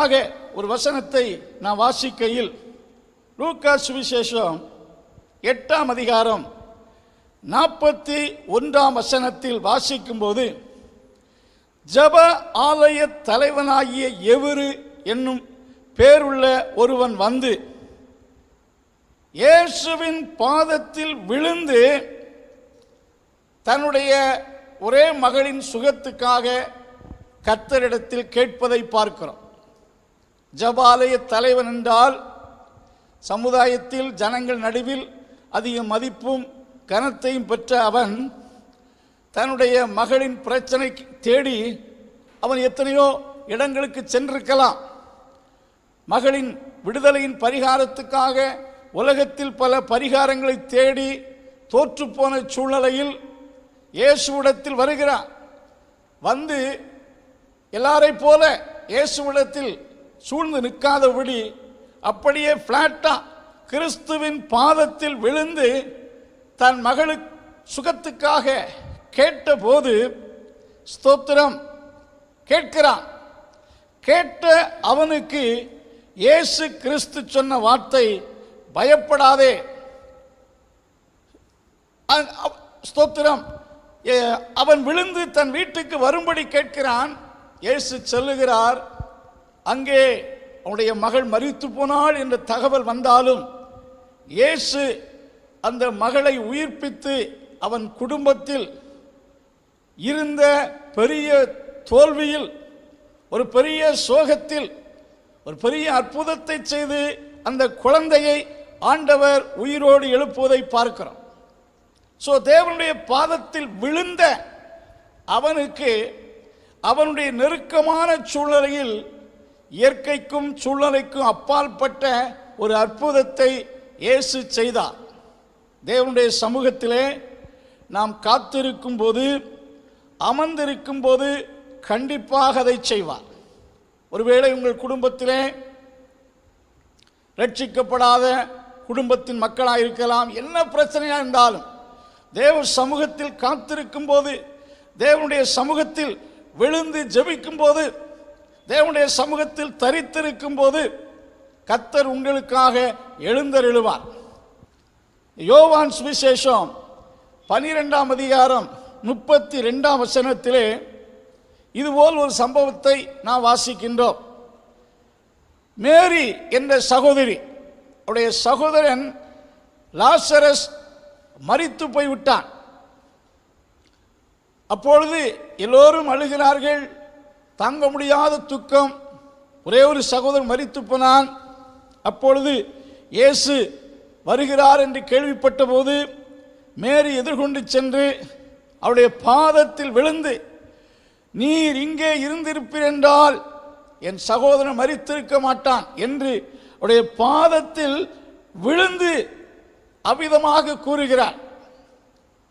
முதலாவதாக ஒரு வசனத்தை நான் வாசிக்கையில் லூக்கா சுவிசேஷம் எட்டாம் அதிகாரம் நாற்பத்தி ஒன்றாம் வசனத்தில் வாசிக்கும்போது ஜப ஆலய தலைவனாகிய எவரு என்னும் பேருள்ள ஒருவன் வந்து இயேசுவின் பாதத்தில் விழுந்து தன்னுடைய ஒரே மகளின் சுகத்துக்காக கத்தரிடத்தில் கேட்பதை பார்க்கிறோம். ஜபாலய தலைவன் என்றால் சமுதாயத்தில் ஜனங்கள் நடுவில் அதிக மதிப்பும் கனத்தையும் பெற்ற அவன் தன்னுடைய மகளின் பிரச்சனை தேடி அவன் எத்தனையோ இடங்களுக்கு சென்றிருக்கலாம். மகளின் விடுதலையின் பரிகாரத்துக்காக உலகத்தில் பல பரிகாரங்களை தேடி தோற்றுப்போன சூழ்நிலையில் இயேசுவிடத்தில் வருகிறான். வந்து எல்லாரை போல இயேசுவிடத்தில் சூழ்ந்து நிற்காதபடி அப்படியே ஃப்ளாட்டாக கிறிஸ்துவின் பாதத்தில் விழுந்து தன் மகளுக்கு சுகத்துக்காக கேட்டபோது ஸ்தோத்திரம் கேட்கிறான். கேட்ட அவனுக்கு இயேசு கிறிஸ்து சொன்ன வார்த்தை பயப்படாதே. அவ- ஸ்தோத்திரம் அவன் விழுந்து தன் வீட்டுக்கு வரும்படி கேட்கிறான். இயேசு சொல்லுகிறார் அங்கே அவனுடைய மகள் மறித்து போனாள் என்ற தகவல் வந்தாலும் இயேசு அந்த மகளை உயிர்ப்பித்து அவன் குடும்பத்தில் இருந்த பெரிய தோல்வியில் ஒரு பெரிய சோகத்தில் ஒரு பெரிய அற்புதத்தை செய்து அந்த குழந்தையை ஆண்டவர் உயிரோடு எழுப்புவதை பார்க்கிறோம். ஸோ தேவனுடைய பாதத்தில் விழுந்த அவனுக்கு அவனுடைய நெருக்கமான சூழ்நிலையில் இயற்கைக்கும் சூழ்நிலைக்கும் அப்பாற்பட்ட ஒரு அற்புதத்தை இயேசு செய்தார். தேவனுடைய சமூகத்திலே நாம் காத்திருக்கும் போது அமர்ந்திருக்கும் போது கண்டிப்பாக அதை செய்வார். ஒருவேளை உங்கள் குடும்பத்திலே ரட்சிக்கப்படாத குடும்பத்தின் மக்களாக இருக்கலாம் என்ன பிரச்சனையாக இருந்தாலும் தேவ சமூகத்தில் காத்திருக்கும் போது தேவனுடைய சமூகத்தில் விழுந்து ஜபிக்கும் போது தேவனுடைய சமூகத்தில் தரித்திருக்கும் போது கத்தர் உங்களுக்காக எழுந்தருளுவார். யோவான் சுவிசேஷம் பனிரெண்டாம் அதிகாரம் முப்பத்தி ரெண்டாம் வசனத்திலே இதுபோல் ஒரு சம்பவத்தை நாம் வாசிக்கின்றோம். மேரி என்ற சகோதரி அவருடைய சகோதரன் லாசரஸ் மறித்து போய்விட்டான். அப்பொழுது எல்லோரும் அழுகிறார்கள் தாங்க முடியாத துக்கம். ஒரே ஒரு சகோதரன் மறித்து போனான். அப்பொழுது இயேசு வருகிறார் என்று கேள்விப்பட்ட போது மேரி எதிர்கொண்டு சென்று அவருடைய பாதத்தில் விழுந்து நீர் இங்கே இருந்திருப்பீர் என்றால் என் சகோதரன் மறித்திருக்க மாட்டான் என்று அவருடைய பாதத்தில் விழுந்து அவ்விதமாக கூறுகிறார்.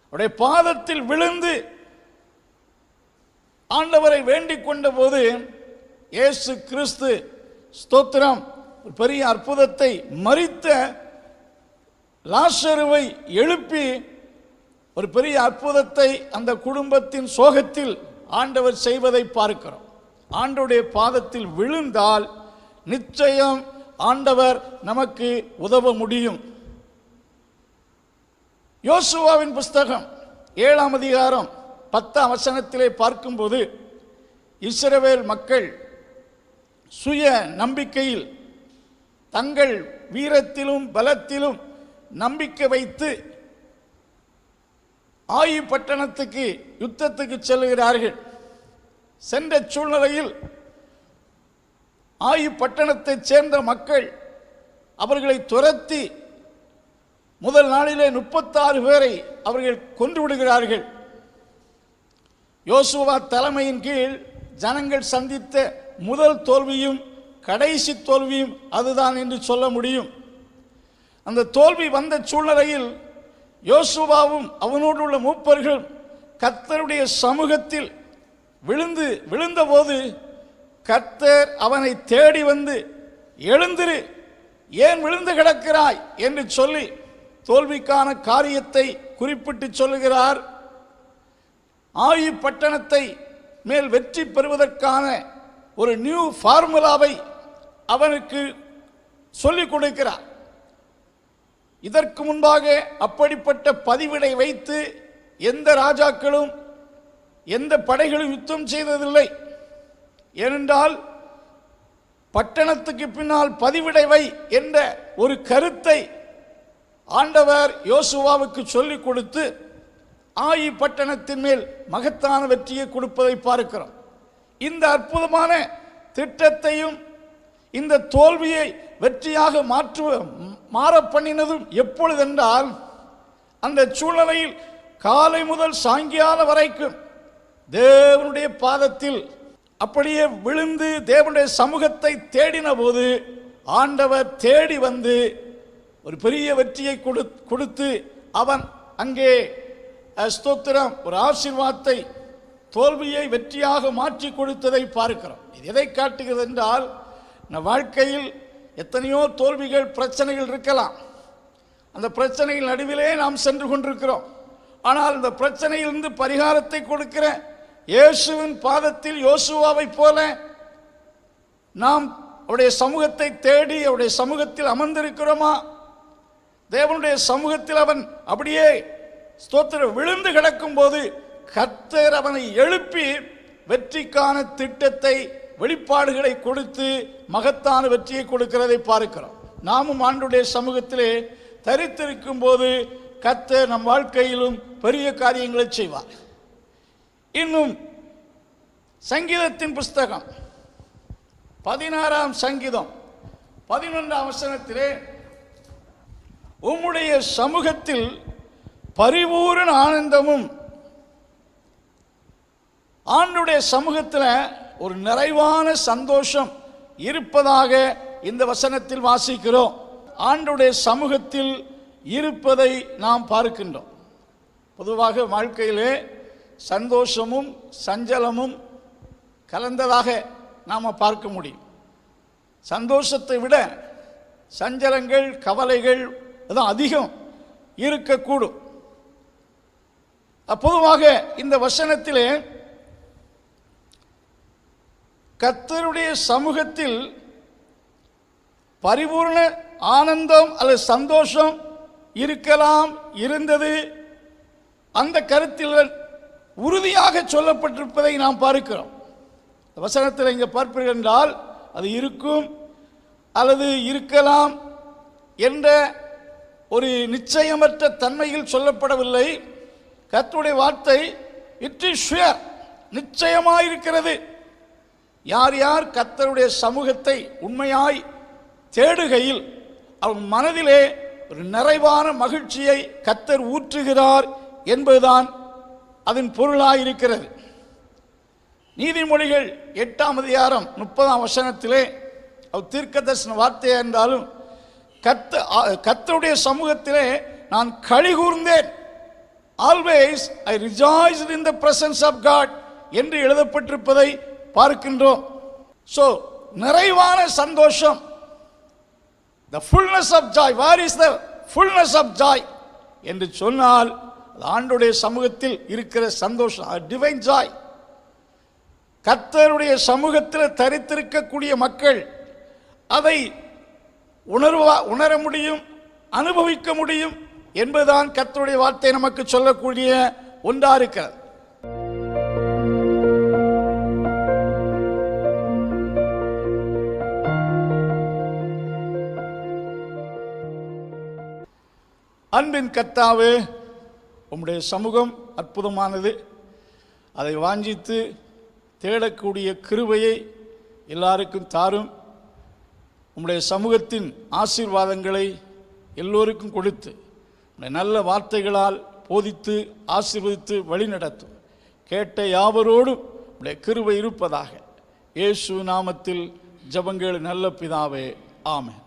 அவருடைய பாதத்தில் விழுந்து ஆண்டவரை வேண்டிக் கொண்ட போது இயேசு கிறிஸ்து ஸ்தோத்திரம். ஒரு பெரிய அற்புதத்தை மறித்த லாசருவை எழுப்பி ஒரு பெரிய அற்புதத்தை அந்த குடும்பத்தின் சோகத்தில் ஆண்டவர் செய்வதை பார்க்கிறோம். ஆண்டவுடைய பாதத்தில் விழுந்தால் நிச்சயம் ஆண்டவர் நமக்கு உதவ முடியும். யோசுவாவின் புஸ்தகம் ஏழாம் அதிகாரம் பத்தாம் வசனத்திலே பார்க்கும்போது இஸ்ரவேல் மக்கள் சுய நம்பிக்கையில் தங்கள் வீரத்திலும் பலத்திலும் நம்பிக்கை வைத்து ஆயு பட்டணத்துக்கு யுத்தத்துக்கு செல்கிறார்கள். சென்ற சூழ்நிலையில் ஆயு பட்டணத்தைச் சேர்ந்த மக்கள் அவர்களை துரத்தி முதல் நாளிலே முப்பத்தாறு பேரை அவர்கள் கொன்று விடுகிறார்கள். யோசுவா தலைமையின் கீழ் ஜனங்கள் சந்தித்த முதல் தோல்வியும் கடைசி தோல்வியும் அதுதான் என்று சொல்ல முடியும். அந்த தோல்வி வந்த சூழ்நிலையில் யோசுவாவும் அவனோடு உள்ள மூப்பர்கள் கர்த்தருடைய சமூகத்தில் விழுந்து விழுந்தபோது கர்த்தர் அவனை தேடி வந்து எழுந்திரு ஏன் விழுந்து கிடக்கிறாய்? என்று சொல்லி தோல்விக்கான காரியத்தை குறிப்பிட்டு சொல்லுகிறார். ஆயு பட்டணத்தை மேல் வெற்றி பெறுவதற்கான ஒரு நியூ ஃபார்முலாவை அவனுக்கு சொல்லிக் கொடுக்கிறார். இதற்கு முன்பாக அப்படிப்பட்ட பதிவிடை வைத்து எந்த ராஜாக்களும் எந்த படைகளும் யுத்தம் செய்ததில்லை. ஏனென்றால் பட்டணத்துக்கு பின்னால் பதிவிடைவை என்ற ஒரு கருத்தை ஆண்டவர் யோசுவாவுக்கு சொல்லிக் கொடுத்து ஆயி பட்டணத்தின் மேல் மகத்தான வெற்றியை கொடுப்பதை பார்க்கிறோம். இந்த அற்புதமான திட்டத்தையும் இந்த தோல்வியை வெற்றியாக மாற்று மாற பண்ணினதும் எப்பொழுதென்றால் அந்த சூழ்நிலையில் காலை முதல் சாயங்காலம் வரைக்கும் தேவனுடைய பாதத்தில் அப்படியே விழுந்து தேவனுடைய சமூகத்தை தேடின போது ஆண்டவர் தேடி வந்து ஒரு பெரிய வெற்றியை கொடு கொடுத்து அவன் அங்கே ஸ்தோத்திரம். ஒரு ஆசீர்வாதத்தை தோல்வியை வெற்றியாக மாற்றி கொடுத்ததை பார்க்கிறோம். இது எதை காட்டுகிறது என்றால் நம் வாழ்க்கையில் எத்தனையோ தோல்விகள் பிரச்சனைகள் இருக்கலாம். அந்த பிரச்சனைகள் நடுவிலே நாம் சென்று கொண்டிருக்கிறோம். ஆனால் இந்த பிரச்சனையிலிருந்து பரிகாரத்தை கொடுக்கிற இயேசுவின் பாதத்தில் யோசுவாவை போல நாம் அவருடைய சமூகத்தை தேடி அவருடைய சமூகத்தில் அமர்ந்திருக்கிறோமா? தேவனுடைய சமூகத்தில் அவன் அப்படியே ஸ்தோத்திரம் விழுந்து கிடக்கும் போது கர்த்தர் அவனை எழுப்பி வெற்றிக்கான திட்டத்தை வெளிப்பாடுகளை கொடுத்து மகத்தான வெற்றியை கொடுக்கிறதை பார்க்கிறோம். நாமும் ஆண்டுடைய சமூகத்திலே தரித்திருக்கும் போது கர்த்தர் நம் வாழ்க்கையிலும் பெரிய காரியங்களை செய்வார். இன்னும் சங்கீதத்தின் புஸ்தகம் பதினாறாம் சங்கீதம் பதினொன்றாம் வசனத்திலே உம்முடைய சமூகத்தில் பரிபூரண ஆனந்தமும் ஆண்டுடைய சமூகத்தில் ஒரு நிறைவான சந்தோஷம் இருப்பதாக இந்த வசனத்தில் வாசிக்கிறோம். ஆண்டுடைய சமூகத்தில் இருப்பதை நாம் பார்க்கின்றோம். பொதுவாக வாழ்க்கையிலே சந்தோஷமும் சஞ்சலமும் கலந்ததாக நாம் பார்க்க முடியும். சந்தோஷத்தை விட சஞ்சலங்கள் கவலைகள் தான் அதிகம் இருக்கக்கூடும். பொதுவாக இந்த வசனத்திலே கர்த்தருடைய சமூகத்தில் பரிபூர்ண ஆனந்தம் அல்லது சந்தோஷம் இருக்கலாம் இருந்தது. அந்த கருத்தில் உறுதியாக சொல்லப்பட்டிருப்பதை நாம் பார்க்கிறோம். வசனத்தில் இங்கே பார்ப்பீர்கள் என்றால் அது இருக்கும் அல்லது இருக்கலாம் என்ற ஒரு நிச்சயமற்ற தன்மையில் சொல்லப்படவில்லை. கர்த்தருடைய வார்த்தை இட் இஸ் ஷுயர் நிச்சயமாயிருக்கிறது. யார் யார் கத்தருடைய சமூகத்தை உண்மையாய் தேடுகையில் அவன் மனதிலே ஒரு நிறைவான மகிழ்ச்சியை கத்தர் ஊற்றுகிறார் என்பதுதான் அதன் பொருளாக இருக்கிறது நீதிமொழிகள் எட்டாம் அதிகாரம் முப்பதாம் வசனத்திலே அவர் தீர்க்க தரிசன வார்த்தையாக இருந்தாலும் கத்த கத்தருடைய சமூகத்திலே நான் கழி கூர்ந்தேன் always I rejoice in the presence of God என்று எழுதப்பட்டிருப்பதை பார்க்கின்றோம். ஸோ நிறைவான சந்தோஷம். The fullness of joy what is the fullness of joy என்று சொன்னால் ஆண்டுடைய சமூகத்தில் இருக்கிற சந்தோஷம் டிவைன் ஜாய் கர்த்தருடைய சமூகத்தில் தரித்திருக்கக்கூடிய மக்கள் அதை உணர்வா உணர முடியும் அனுபவிக்க முடியும் என்பதுதான் கத்தருடைய வார்த்தை நமக்கு சொல்லக்கூடிய ஒன்றா இருக்கிறது. அன்பின் கத்தாவே உம்முடைய சமூகம் அற்புதமானது. அதை வாஞ்சித்து தேடக்கூடிய கிருபையை எல்லாருக்கும் தாரும். உம்முடைய சமூகத்தின் ஆசீர்வாதங்களை எல்லோருக்கும் கொடுத்து நல்ல வார்த்தைகளால் போதித்து ஆசீர்வதித்து வழிநடத்தும். கேட்ட யாவரோடும் உடைய கிருவை இருப்பதாக. இயேசு நாமத்தில் ஜபங்கள் நல்ல பிதாவே ஆமேன்.